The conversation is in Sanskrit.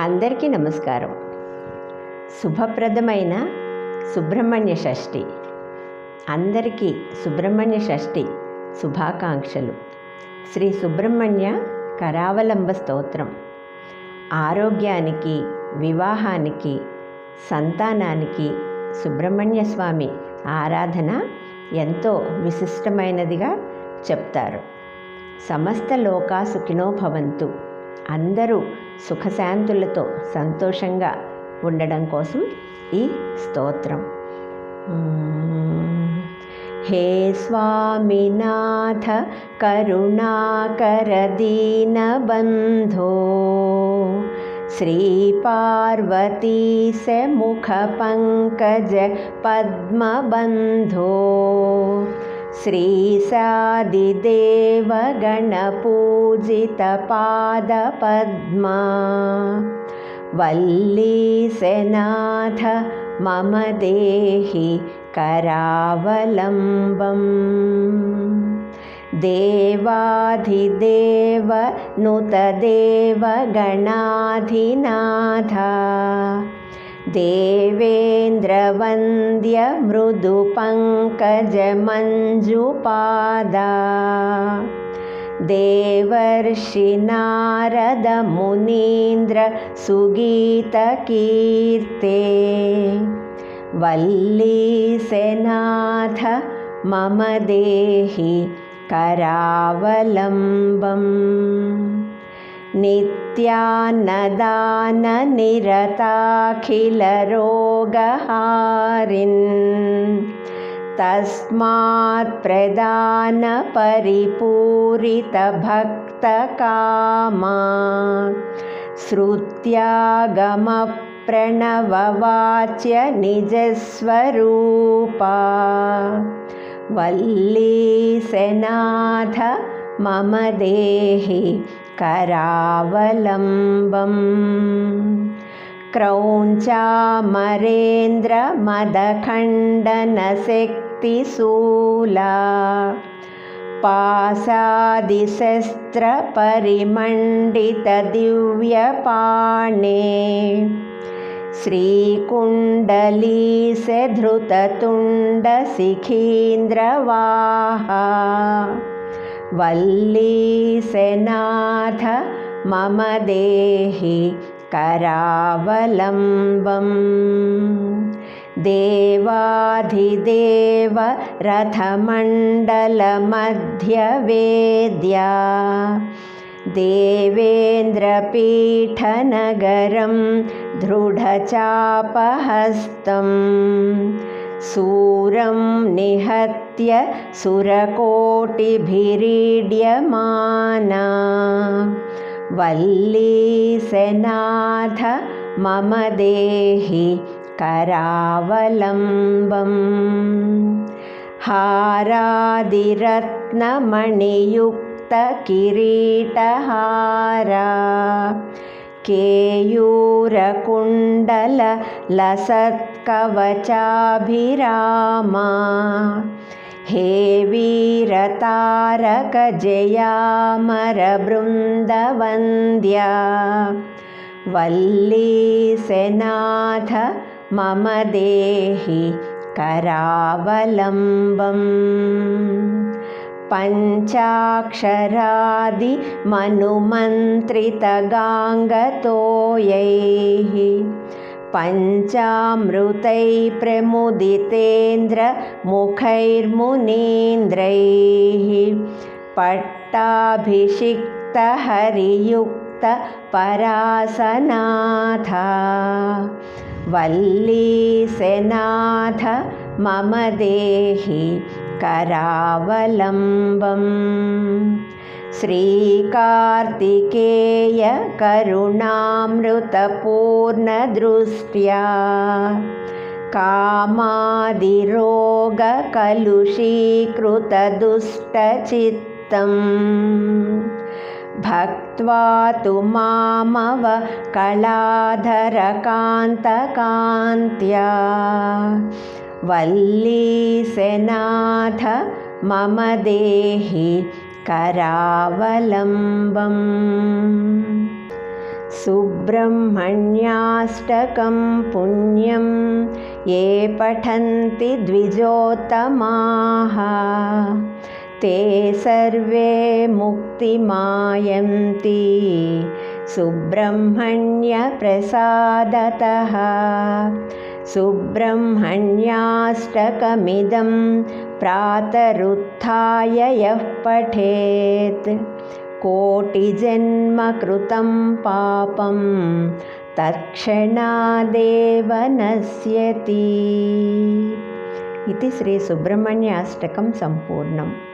అందరికీ నమస్కారం. శుభప్రదమైన సుబ్రహ్మణ్య షష్ఠి. అందరికీ సుబ్రహ్మణ్య షష్ఠి శుభాకాంక్షలు. శ్రీ సుబ్రహ్మణ్య కరావలంబ స్తోత్రం. ఆరోగ్యానికి వివాహానికి సంతానానికి సుబ్రహ్మణ్య స్వామి ఆరాధన ఎంతో విశిష్టమైనదిగా చెప్తారు. సమస్త లోకా సుఖినో భవంతు. అందరూ సుఖశాంతులతో సంతోషంగా ఉండడం కోసం ఈ స్తోత్రం హే స్వామినాథ కరుణాకర దీనబంధో श्रीपार्वतीशमुख पङ्कज पद्मबन्धो श्रीसादिदेवगणपूजितपादपद्मा वल्लीसेनाथ मम देहि करावलम्बम्। देवाधिदेव नुतदेव गणाधिनाथा देवेन्द्रवन्द्य मृदुपङ्कजमञ्जुपादा देवर्षिनारदमुनीन्द्र सुगीतकीर्ते वल्लीसेनाथ मम देहि करावलम्बम् नित्यान्नदाननिरताखिलरोगहारिन् तस्मात् प्रदानपरिपूरितभक्तकामा श्रुत्यागमप्रणववाच्य निजस्वरूपा वल्लीसेनाथ मम देहि करावलम्बम् क्रौञ्चामरेन्द्रमदखण्डनशक्तिशूला पासादिशस्त्रपरिमण्डितदिव्यपाणे श्रीकुण्डलीसधृततुण्डशिखीन्द्रवाहा वल्लीसेनाथ मम देहि करावलम्बम्। देवाधिदेव रथमण्डलमध्यवेद्या। देवेन्द्रपीठनगरं दृढचापहस्तं सूरं निहत्य सुरकोटिभिरीड्यमाना। वल्लीसेनाथ मम देहि करावलम्बम्। हारादिरत्नमणियुक्तकिरीटहारा केयूरकुण्डललसत्कवचाभिरामा। हे वीरतारकजयामरबृन्दवन्द्या। वल्लीसेनाथ मम देहि करावलम्बम् पञ्चाक्षरादिमनुमन्त्रितगाङ्गतोयैः पञ्चामृतै प्रमुदितेन्द्रमुखैर्मुनीन्द्रैः पट्टाभिषिक्तहरियुक्तपरासनाथा वल्लीसेनाथ मम देहि करावलम्बम् श्रीकार्तिकेय करुणामृतपूर्णदृष्ट्या कामादिरोगकलुषीकृतदुष्टचित्तम्। भक्त्वा तु मामव कलाधरकान्तकान्त्या वल्लीसेनाथ मम देहि करावलम्बम्। सुब्रह्मण्याष्टकं पुण्यं ये पठन्ति द्विजोत्तमाः। ते सर्वे मुक्तिमायन्ति। सुब्रह्मण्यप्रसादतः सुब्रह्मण्याष्टकमिदं प्रातरुत्थाय यः पठेत्। कोटिजन्मकृतं पापं तत्क्षणादेव नश्यति। इति श्रीसुब्रह्मण्याष्टकं सम्पूर्णम्